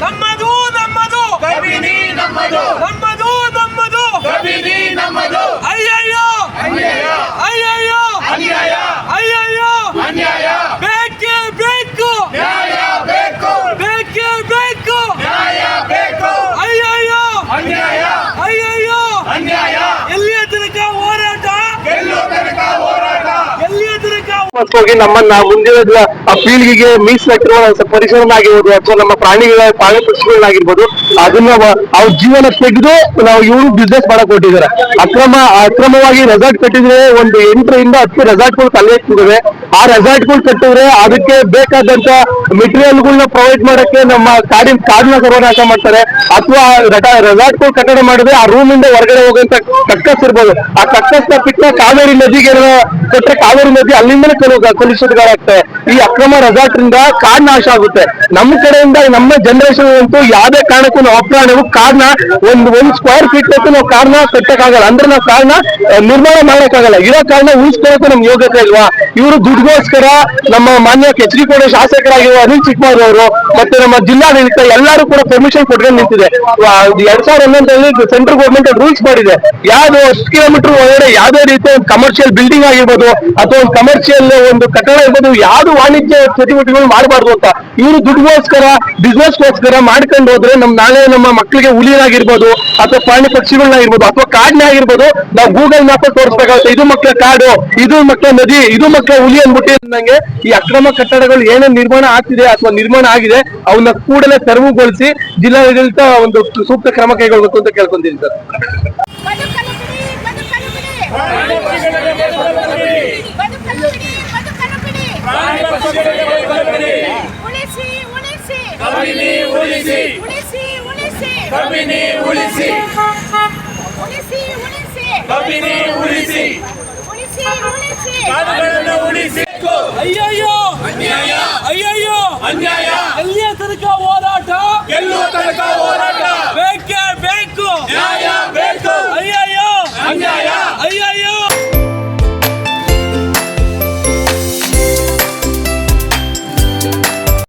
ನಮ್ಮದು ನಮ್ಮದು ಕವಿನಿ ನಮ್ಮದು ಹೋಗಿ ನಮ್ಮನ್ನ ಮುಂದಿನ ಆ ಪೀಳಿಗೆಗೆ ಮೀಸಲಾಗಿರುವ ಪರಿಸರನ ಆಗಿರ್ಬೋದು ಅಥವಾ ನಮ್ಮ ಪ್ರಾಣಿಗಳ ಪ್ರಾಣಿ ಪಕ್ಷಿಗಳನ್ನಾಗಿರ್ಬೋದು, ಅದನ್ನ ಅವ್ರ ಜೀವನ ತೆಗೆದು ನಾವು ಇವರು ಬಿಸ್ನೆಸ್ ಮಾಡಕ್ ಹೊಟ್ಟಿದ್ದಾರೆ ಅಕ್ರಮ, ಅಕ್ರಮವಾಗಿ ರೆಸಾರ್ಟ್ ಕಟ್ಟಿದ್ರೆ ಒಂದು ಎಂಟರಿಂದ ಹತ್ತು ರೆಸಾರ್ಟ್ಗಳು ತಲೆ ಎತ್ತಿದ್ದಾವೆ. ಆ ರೆಸಾರ್ಟ್ಗಳು ಕಟ್ಟಿದ್ರೆ ಅದಕ್ಕೆ ಬೇಕಾದಂತ ಮೆಟೀರಿಯಲ್ಗಳನ್ನ ಪ್ರೊವೈಡ್ ಮಾಡಕ್ಕೆ ನಮ್ಮ ಕಾಡಿನ ಕಾಡಿನ ಸರ್ವನಾಶ ಮಾಡ್ತಾರೆ. ಅಥವಾ ರೆಸಾರ್ಟ್ಗಳು ಕಟ್ಟಡ ಮಾಡಿದ್ರೆ ಆ ರೂಮ್ ಇಂದ ಹೊರಗಡೆ ಹೋಗುವಂತ ಕಕ್ಕಸ್ ಇರ್ಬೋದು. ಆ ಕಕ್ಕಸ್ ಬಿಟ್ಟ ಕಾವೇರಿ ನದಿಗೆ ಕೊಟ್ಟರೆ ಕಾವೇರಿ ನದಿ ಅಲ್ಲಿಂದಲೇ ಕಲುಷಿತಗಳಾಗ್ತವೆ ಈ ಅಕ್ರಮ ರೆಸಾರ್ಟ್ ಇಂದ ಕಾಡ್ ನಾಶ ಆಗುತ್ತೆ. ನಮ್ಮ ಕಡೆಯಿಂದ ನಮ್ಮ ಜನರೇಷನ್ ಅಂತೂ ಯಾವ್ದೇ ಕಾರಣಕ್ಕೂ ನಾವು ಅಪ್ರಾಣವು ಕಾಡ್ನ ಒಂದು, ಒಂದ್ ಸ್ಕ್ವೇರ್ ಫೀಟ್ ಅಂತೂ ನಾವು ಕಾರ್ನ ಕಟ್ಟಕ್ಕಾಗಲ್ಲ. ಅಂದ್ರೆ ನಾವು ನ ನಿರ್ಮಾಣ ಮಾಡಕ್ಕಾಗಲ್ಲ ಇರೋ ಕಾರಣ ಉಳಿಸ್ಕೊಳಕ್ಕೂ ನಮ್ಗೆ ಯೋಗ್ಯತೆ ಇಲ್ವಾ? ಇವರು ದುಡ್ಗೋಸ್ಕರ ನಮ್ಮ ಮಾನ್ಯ ಎಚ್ ಡಿ ಕೋಟೆ ಶಾಸಕರಾಗಿರುವ ಅನಿಲ್ ಚಿಕ್ಕಮಾರ್ ಅವರು ಮತ್ತೆ ನಮ್ಮ ಜಿಲ್ಲಾಡಳಿತ ಎಲ್ಲರೂ ಕೂಡ ಪರ್ಮಿಷನ್ ಕೊಟ್ಕೊಂಡು ನಿಂತಿದೆ. ಎರಡ್ ಸಾವಿರದ ಹನ್ನೊಂದರಲ್ಲಿ ಸೆಂಟ್ರಲ್ ಗೌರ್ಮೆಂಟ್ ರೂಲ್ಸ್ ಮಾಡಿದೆ. ಯಾವ್ದು ಕಿಲೋಮೀಟರ್ ಒಳಗಡೆ ಯಾವುದೇ ರೀತಿಯ ಕಮರ್ಷಿಯಲ್ ಬಿಲ್ಡಿಂಗ್ ಆಗಿರ್ಬೋದು ಅಥವಾ ಒಂದು ಕಮರ್ಷಿಯಲ್ ಒಂದು ಕಟ್ಟಡ ಇರ್ಬೋದು ಯಾವ್ದು ವಾಣಿಜ್ಯ ಚಟುವಟಿಕೆಗಳು ಮಾಡಬಾರ್ದು ಅಂತ. ಇವರು ದುಡ್ಡುಗೋಸ್ಕರ ಬಿಸ್ನೆಸ್ಗೋಸ್ಕರ ಮಾಡ್ಕೊಂಡು ಹೋದ್ರೆ ನಮ್ ನಾಳೆ ನಮ್ಮ ಮಕ್ಕಳಿಗೆ ಹುಲಿನಾಗಿರ್ಬೋದು ಅಥವಾ ಪ್ರಾಣಿ ಪಕ್ಷಿಗಳನ್ನಾಗಿರ್ಬೋದು ಅಥವಾ ಕಾಡ್ನೇ ಆಗಿರ್ಬೋದು ನಾವು ಗೂಗಲ್ ಮ್ಯಾಪ್ ತೋರಿಸ್ಬೇಕಾಗುತ್ತೆ ಇದು ಮಕ್ಕಳ ಕಾಡು ಇದು ಮಕ್ಕಳ ನದಿ ಇದು ಮಕ್ಕಳ ಹುಲಿ ಅಂದ್ಬಿಟ್ಟು ಈ ಅಕ್ರಮ ಕಟ್ಟಡಗಳು ಏನೇನು ನಿರ್ಮಾಣ ಆಗ್ತಿದೆ ಅಥವಾ ನಿರ್ಮಾಣ ಆಗಿದೆ ಅವನ್ನ ಕೂಡಲೇ ತೆರವುಗೊಳಿಸಿ ಜಿಲ್ಲಾಡಳಿತ ಒಂದು ಸೂಕ್ತ ಕ್ರಮ ಕೈಗೊಳ್ಳಬೇಕು ಅಂತ ಕೇಳ್ಕೊಂತೀನಿ ಸರ್. ಕಬಿನಿ ಉಳಿಸಿ. ಕಬಿನಿ ಉಳಿಸಿ. ಕಬಿನಿ ಉಳಿಸಿ. ಕಾಡುಗಳನ್ನು ಉಳಿಸಿ ಅಯ್ಯಯ್ಯೋ. ಅನ್ಯಾಯ. ಅಯ್ಯಯ್ಯೋ. ಅನ್ಯಾಯ. ಎಲ್ಲಿಯ ತನಕ ಹೋರಾಟ? ಗೆಲ್ಲುವ ತನಕ ಹೋರಾಟ? ಬೇಕೇ ಬೇಕು. ನ್ಯಾಯ.